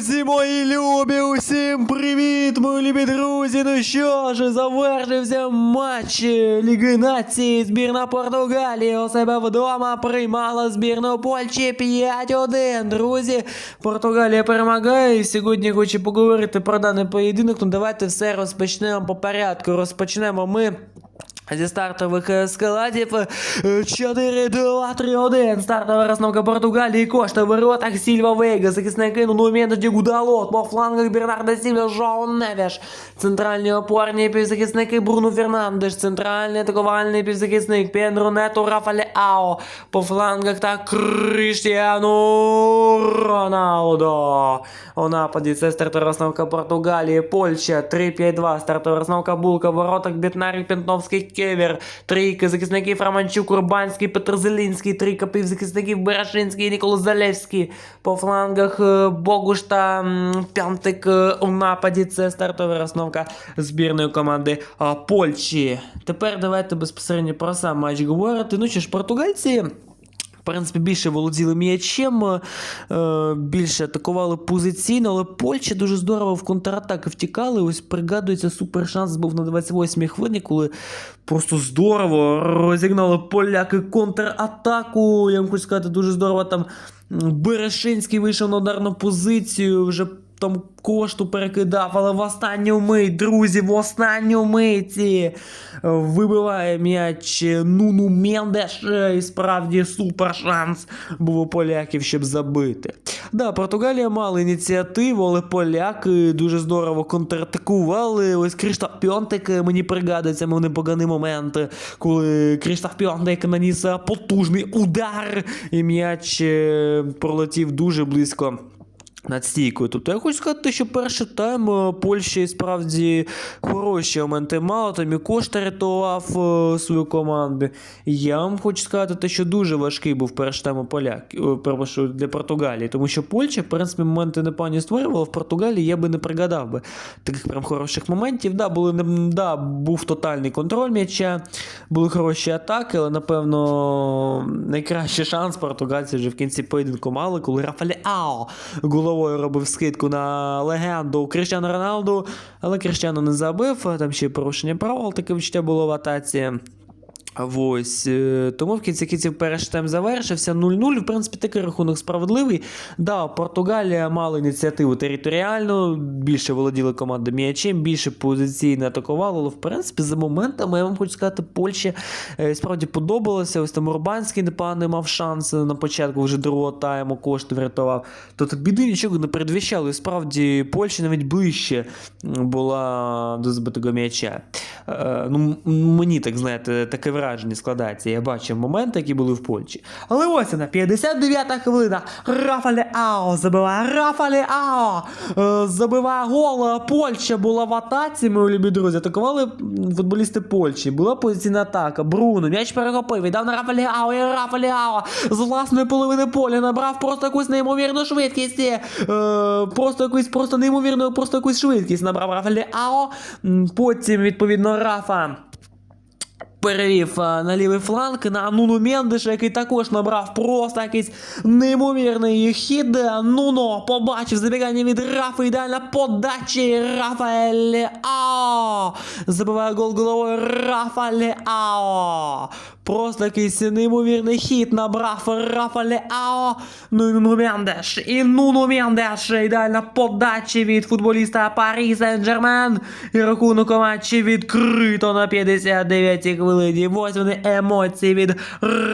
Друзі, мої любі, усім привіт, мої любі друзі. Ну що ж, завершився матч Ліги Нації. Збірна Португалії у себе вдома приймала збірну Польщі 5-1. Друзі, Португалія перемагає. І сьогодні хочу поговорити про даний поєдинок. Ну давайте все розпочнемо по порядку. Розпочнемо ми. Зі стартових е, складів е, 4-2-3-1. Стартова розновка Португалії. Кошта в воротах Сільва Вейга. Захисники ну Менdes Гудалот. По флангах Бернардо Сільва, Жоу Невеш. Центральні опорні півзахисники Бруно Фернандеш. Центральний атакувальний півзахисник Пенро Нето Рафале Ао. По флангах та Кріштіану Роналдо. У нападі це стартова розновка Португалії. Польща 3-5-2. Стартова розновка Булка. В воротах Бітнарі Пентновський Кевер. трійка захисників Романчук, Урбанський, Петр Зелінський. Трійка півзахисників Берешинський і Нікола Залевський. По флангах е, Богуш та Пянтик е, у нападі. Це стартова розновка збірної команди Польщі. Тепер давайте безпосередньо про сам матч говорити. Ну що ж, португальці. В принципі, більше володіли м'ячем, е, більше атакували позиційно, але Польща дуже здорово в контратаки втікали. Ось пригадується, супер шанс був на 28-й хвилині, коли просто здорово розігнали поляки контратаку. Я вам хочу сказати, дуже здорово там Берешинський вийшов на ударну позицію, вже там кошту перекидав, але в останню мить, друзі, в останню миті е, вибиває м'яч Нуну Мендеш. е, І справді супер шанс був у поляків, щоб забити. Да, Португалія мала ініціативу, але поляки дуже здорово контратакували. Ось Кріштоф Пьонтик е, мені пригадується мені непоганий момент, коли Кріштоф Пьонтик наніс потужний удар, і м'яч пролетів дуже близько. Над стійкою. Тобто я хочу сказати, що перший тайм е, Польща і справді хороші моменти мала, там і Кошта рятував е, свою команду. Я вам хочу сказати, те, що дуже важкий був перший тайм поляк, е, для Португалії, тому що Польща, в принципі, моменти непогані створювала, в Португалії я би не пригадав би таких прям хороших моментів. Да, були, да, був тотальний контроль м'яча, були хороші атаки, але напевно найкращий шанс португальці вже в кінці поєдинку мали, коли Рафалі Ао робив скидку на легенду Кріштіану Роналду, але Кріштіану не забив, там ще порушення правил, таке відчуття було в атаці. Ось е, тому в кінці кінців перший тайм завершився 0-0. В принципі, такий рахунок справедливий. Да, Португалія мала ініціативу територіальну, більше володіли команда м'ячем, більше позиційно атакувала, але в принципі за моментами я вам хочу сказати, Польща е, справді подобалася. Ось там Урбанський непоганий мав шанс на початку вже другого тайму, кошти врятував. Тобто біди нічого не передвіщало. І справді Польща навіть ближче була до збитого м'яча. Е, ну, мені так знаєте, таке враження складається. Я бачив моменти, які були в Польщі. Але ось вона, 59-та хвилина. Рафале Ао забиває. Рафале Ао е, забиває гол. Польща була в атаці, мої любі друзі. Атакували футболісти Польщі. Була позиційна атака. Бруно, м'яч перехопив, віддав на Рафале Ао, і Рафале Ао з власної половини поля набрав просто якусь неймовірну швидкість. Е, просто якусь просто неймовірну, просто якусь швидкість набрав Рафале Ао. Потім, відповідно, Рафа перевів на лівий фланг на Нуну Мендеша, який також набрав просто якийсь неймовірний хід. Нуно побачив забігання від Рафа, ідеальна подача Рафаель Ао. Забиває гол головою Рафаель Ао. Просто якийсь неймовірний хід набрав Рафаель Ао. Ну і Нуну Мендеш. І Нуну Мендеш. Ідеальна подача від футболіста Парі Сен-Жермен. І рахунок у матчі відкрито на 59-й хвилині. Ось вони емоції від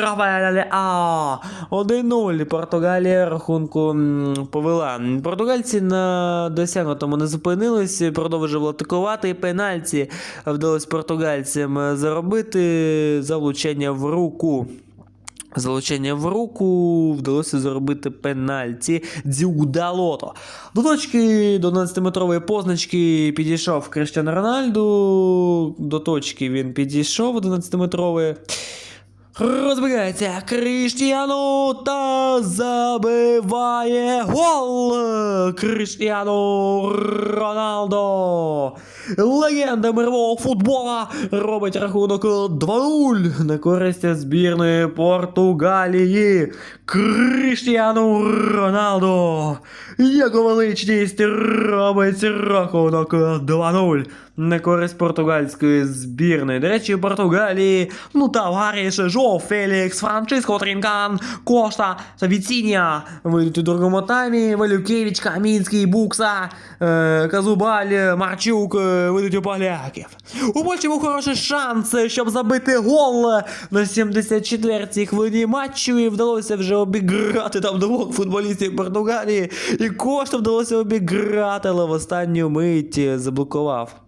Рафаеля Ао. 1-0. Португалія рахунку повела. Португальці на досягнутому не зупинились, продовжували атакувати. І пенальті вдалося португальцям заробити за влучення в руку. Залучення в руку вдалося заробити пенальті Дзюгдалото. До точки до 12-метрової позначки підійшов Криштиану Рональду. До точки він підійшов 11-метрової. Розбігається Кріштіану та забиває гол. Кріштіану Роналдо. Легенда мирового футбола робить рахунок 2-0 на користь збірної Португалії. Кріштіану Роналду. Його величність робить рахунок 2-0 на користь португальської збірної. До речі, у Португалії ну Таваріш, Жо, Фелікс, Франциско Трінкан, Кошта та вийдуть у другому таймі. Валюкевич, Камінський, Букса, е, Казубаль, Марчук е, вийдуть у поляків. У Польщі був хороший шанс, щоб забити гол на 74-й хвилині матчу і вдалося вже обіграти там двох футболістів Португалії. І Кошта вдалося обіграти, але в останню мить заблокував.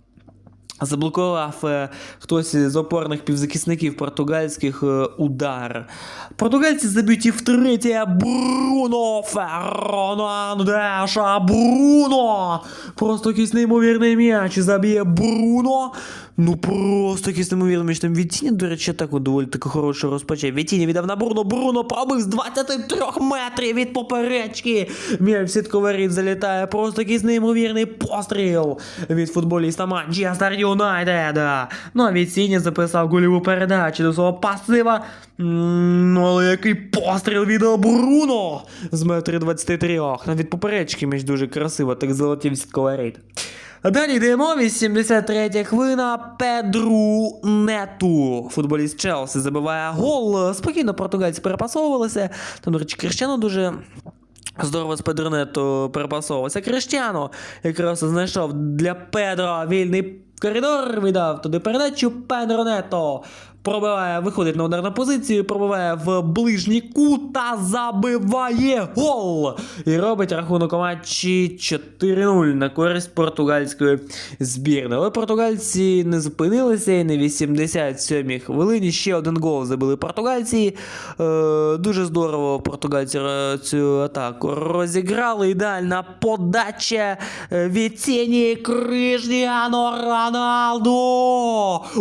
Заблокував е, хтось з опорних півзахисників португальських е, удар. Португальці заб'ють і втретє Бруно Фернандеша. Бруно! Просто якийсь неймовірний м'яч заб'є Бруно. Ну просто якийсь неймовірний. Там Вітіні, до речі, так доволі таки хороше розпочав. Вітіні віддав на Бруно. Бруно пробив з 23 метрів від поперечки. М'яч в залітає. Просто якийсь неймовірний постріл від футболіста Манчестер Юнайтеда. Ну а Вітіні записав гольову передачу до свого пасива. Ну, але який постріл від Бруно з метри 23. Там від поперечки м'яч дуже красиво, так залетів в сітковий. Далі йдемо, 83 хвилина, Педру Нету. Футболіст Челсі забиває гол. Спокійно португальці перепасовувалися. Там, до речі, Крещено дуже здорово з Педронету перепасовувався. Криштяно якраз знайшов для Педро вільний коридор, віддав туди передачу Педронето. Пробиває, виходить на ударну позицію, пробиває в ближній кут та забиває гол. І робить рахунок матчі 4-0 на користь португальської збірної. Але португальці не зупинилися і на 87-й хвилині ще один гол забили португальці. Е, дуже здорово португальці цю атаку розіграли. Ідеальна подача е, від тіні Кришніано Роналду.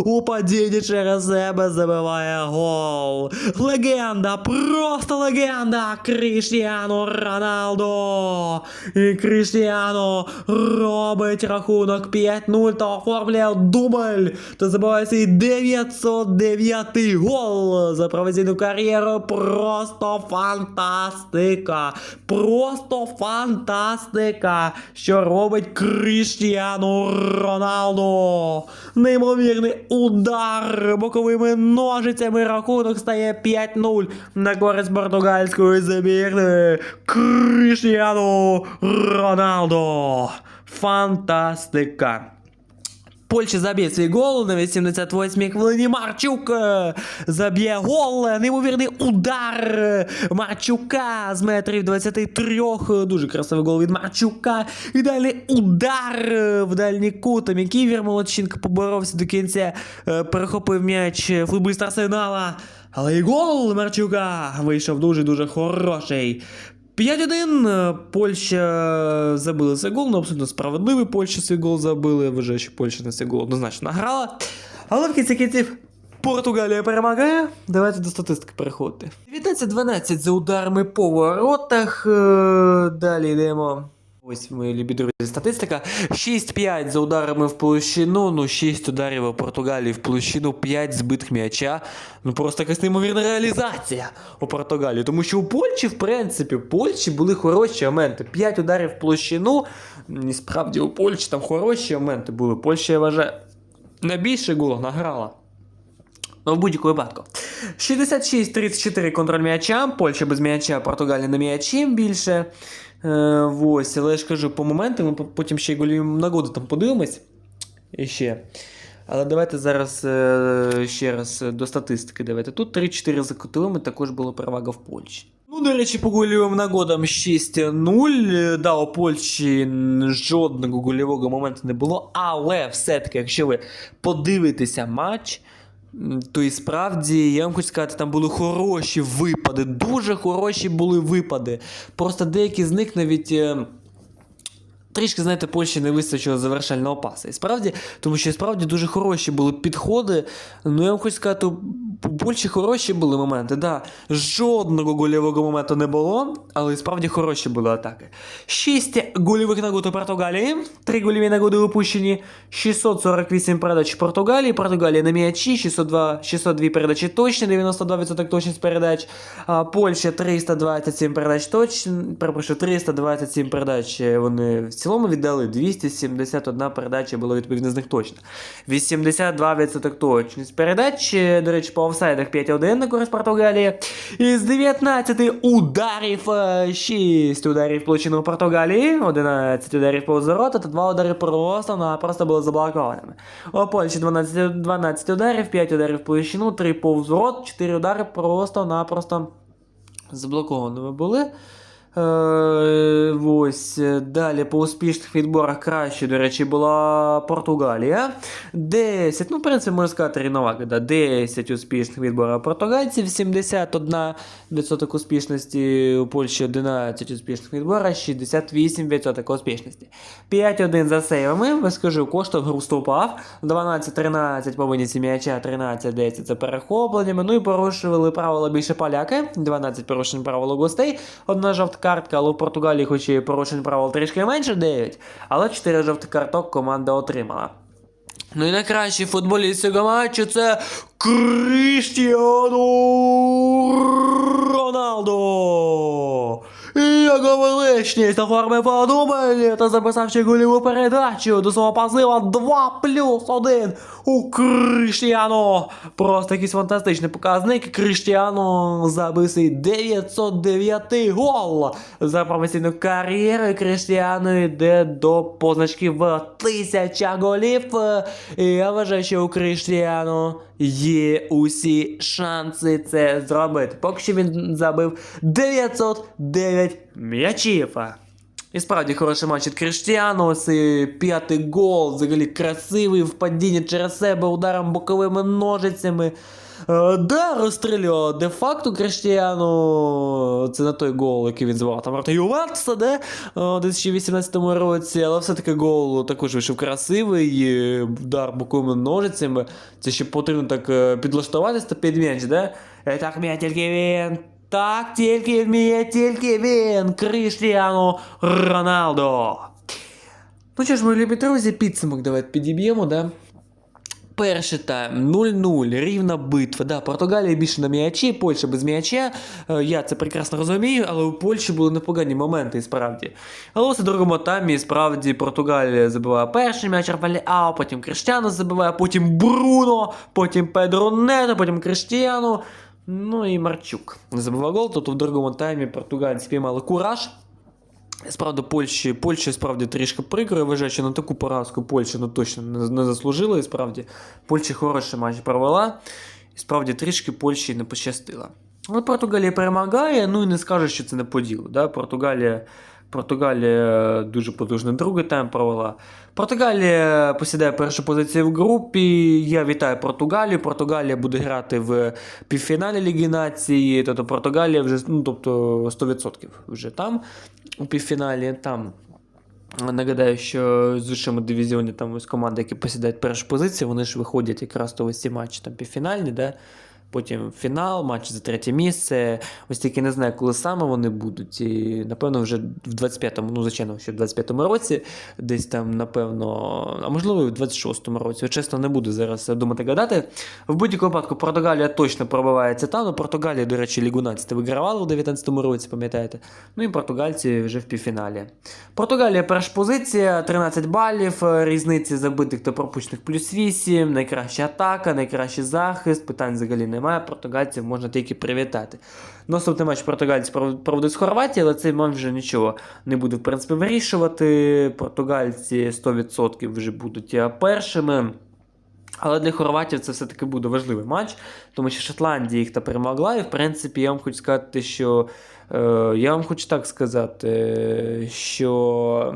У падінні через себе забиває гол. Легенда, просто легенда Кришніано Роналду. І Кришніано робить рахунок 5-0 та оформлює дубль. Та забиває свій 909 гол за професійну кар'єру. Просто фантастика. Просто фантастика. Що робить Кріштіану Роналду. Неймовірний удар боковими ножицями. Рахунок стає 5-0 на користь португальської збірної. Кріштіану Роналду. Фантастика. Польща заб'є свій гол на 88-й хвилині. Марчук е, заб'є гол. Неймовірний удар Марчука з метрів 23. Дуже красивий гол від Марчука. І далі удар в дальній кут. Там який Вір Молодченко поборовся до кінця. е, Перехопив м'яч футболіст Арсенала. Але і гол Марчука вийшов дуже-дуже хороший. 5-1 е, Польща забила цей гол, ну абсолютно справедливий. Польща цей гол забили. Вважаю, що Польща на цей гол однозначно награла. Але в кінці кінців Португалія перемагає. Давайте до статистики переходити. 19-12 за ударами по воротах. Е, Далі йдемо. Ось мої любі друзі, статистика. 6-5 за ударами в площину, ну 6 ударів у Португалії в площину, 5 збитих м'яча. Ну просто якась неймовірна реалізація у Португалії. Тому що у Польщі, в принципі, в Польщі були хороші моменти. 5 ударів в площину. І справді у Польщі там хороші моменти були. Польща, я вважаю, найбільше голов награла. Ну, в будь-якому випадку. 66-34 контроль м'яча. Польща без м'яча, Португалія на м'ячі більше. Е, ось, але я ж кажу, по моментам ми потім ще й нагоду там подивимось. І ще. Але давайте зараз е, ще раз е, до статистики. Давайте. Тут 3-4 за котовими також була перевага в Польщі. Ну, до речі, по гольовим нагодам 6-0. Е, Да, у Польщі жодного гольового моменту не було, але все-таки, якщо ви подивитеся матч, то і справді, я вам хочу сказати, там були хороші випади, дуже хороші були випади. Просто деякі з них навіть. Трішки, знаєте, Польщі не вистачило завершального паса. І справді, тому що справді дуже хороші були підходи. Ну, я вам хочу сказати, у Польщі хороші були моменти. Да, жодного гольового моменту не було, але справді хороші були атаки. 6 гольових нагод у Португалії, 3 гольові нагоди упущені, 648 передач Португалії, Португалія на м'ячі, 602, 602 передачі точні, 92% точність передач, а Польща 327 передач точні, перепрошую, 327 передач е, вони в цілому віддали, 271 передача було відповідно з них точно. 82% точність передач, до речі, по офсайдах 5-1 на користь Португалії. Із 19 ударів, е, 6 ударів получено у Португалії, 11 ударів по ворота та 2 удари просто-напросто були заблокованими. У Польщі 12, 12 ударів, 5 ударів по площину, 3 повз ворот, 4 удари просто-напросто заблокованими були. Е, ось е, далі по успішних відборах краще, до речі, була Португалія. 10, ну, в принципі, можна сказати, рівновага, да, 10 успішних відборів португальців, 71% успішності у Польщі 11 успішних відборів, 68% успішності. 5-1 за сейвами, скажу, коштов вступав, 12-13 по виніці м'яча, 13-10 за перехопленнями, ну і порушували правила більше поляки, 12 порушень правил у гостей, одна жовта картка, але у Португалії хоч і порушень правил трішки менше 9, але 4 жовтих карток команда отримала. Ну і найкращий футболіст цього матчу це Кріштіану Роналдо. Його величність оформив подумання та записавши голіву передачу до свого пасива 2 плюс 1 у Кріштіану. Просто якийсь фантастичний показник. Кріштіану забив 909 гол за професійну кар'єру. Кріштіану йде до позначки в 1000 голів. І я вважаю, що у Кріштіану є усі шанси це зробити. Поки що він забив 909 м'ячів. І справді хороший матч від Криштіану, п'ятий гол, взагалі красивий в падінні через себе ударом боковими ножицями. Е, Да, розстрілював де-факто Криштіану. Це на той гол, який він звав там проти Ювентуса, де е, у 2018 році, але все-таки гол також вийшов красивий. Удар боковими ножицями. Це ще потрібно так е, підлаштуватися та під м'яч, да? Е, Так вміє тільки він. Так тільки вміє тільки він. Кріштіану Роналдо. Ну що ж, мої любі друзі, підсумок давайте підіб'ємо, да? Перший тайм 0-0, рівна битва. Да, Португалія більше на м'ячі, Польща без м'яча. Е, Я це прекрасно розумію, але у Польщі були непогані моменти, і справді. Але ось у другому таймі справді Португалія забиває перший м'яч Рафаліао, потім Криштіану забиває, потім Бруно, потім Педро Нето, потім Криштіану. Ну і Марчук забивав гол. Тобто в другому таймі португальці піймали кураж. Справді, Польщі, Польща справді трішки прикро. Я вважаю, що на таку поразку Польща ну, точно не, заслужила. І справді Польща хороший матч провела. І справді трішки Польщі не пощастило. Але Португалія перемагає, ну і не скажеш, що це не по ділу. Да? Португалія, Португалія дуже потужний другий тайм провела. Португалія посідає першу позицію в групі. Я вітаю Португалію. Португалія буде грати в півфіналі Ліги Нації. Тобто Португалія вже ну, тобто 100% вже там у півфіналі. Там Нагадаю, що з вищому дивізіоні там ось команди, які посідають першу позицію, вони ж виходять якраз то ось ці матчі там півфінальні, да? Потім фінал, матч за третє місце. Ось тільки не знаю, коли саме вони будуть. І напевно вже в 25-му, ну звичайно, що в 25-му році, десь там, напевно, а можливо, і в 26-му році. От, чесно, не буду зараз думати гадати. В будь-якому випадку Португалія точно пробивається там. Ну, Португалія, до речі, Лігу нації вигравала у 19-му році, пам'ятаєте? Ну і португальці вже в півфіналі. Португалія перша позиція, 13 балів, різниці забитих та пропущених плюс 8, найкраща атака, найкращий захист, питань взагалі немає. Португальців можна тільки привітати. Наступний матч португальці пров- проведуть з Хорватії, але цей матч вже нічого не буде в принципі вирішувати. Португальці 100% вже будуть першими. Але для хорватів це все-таки буде важливий матч, тому що Шотландія їх та перемогла. І в принципі, я вам хочу сказати, що е, я вам хочу так сказати, е, що.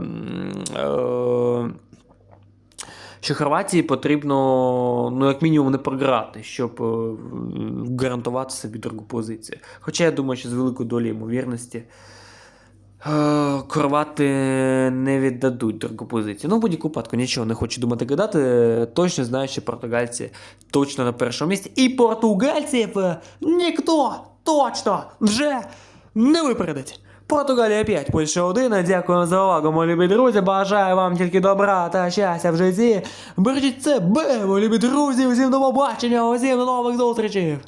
Е, що Хорватії потрібно, ну, як мінімум, не програти, щоб е, гарантувати собі другу позицію. Хоча я думаю, що з великою долею ймовірності Е, Хорвати не віддадуть другу позицію. Ну, в будь-яку випадку нічого не хочу думати гадати. Точно знаю, що португальці точно на першому місці. І португальців е, ніхто точно вже не випередить. Португалія 5, Польща 1. Дякую за увагу, мої любі друзі. Бажаю вам тільки добра та щастя в житті. Бережіть себе, мої любі друзі. Усім до побачення, усім до нових зустрічей.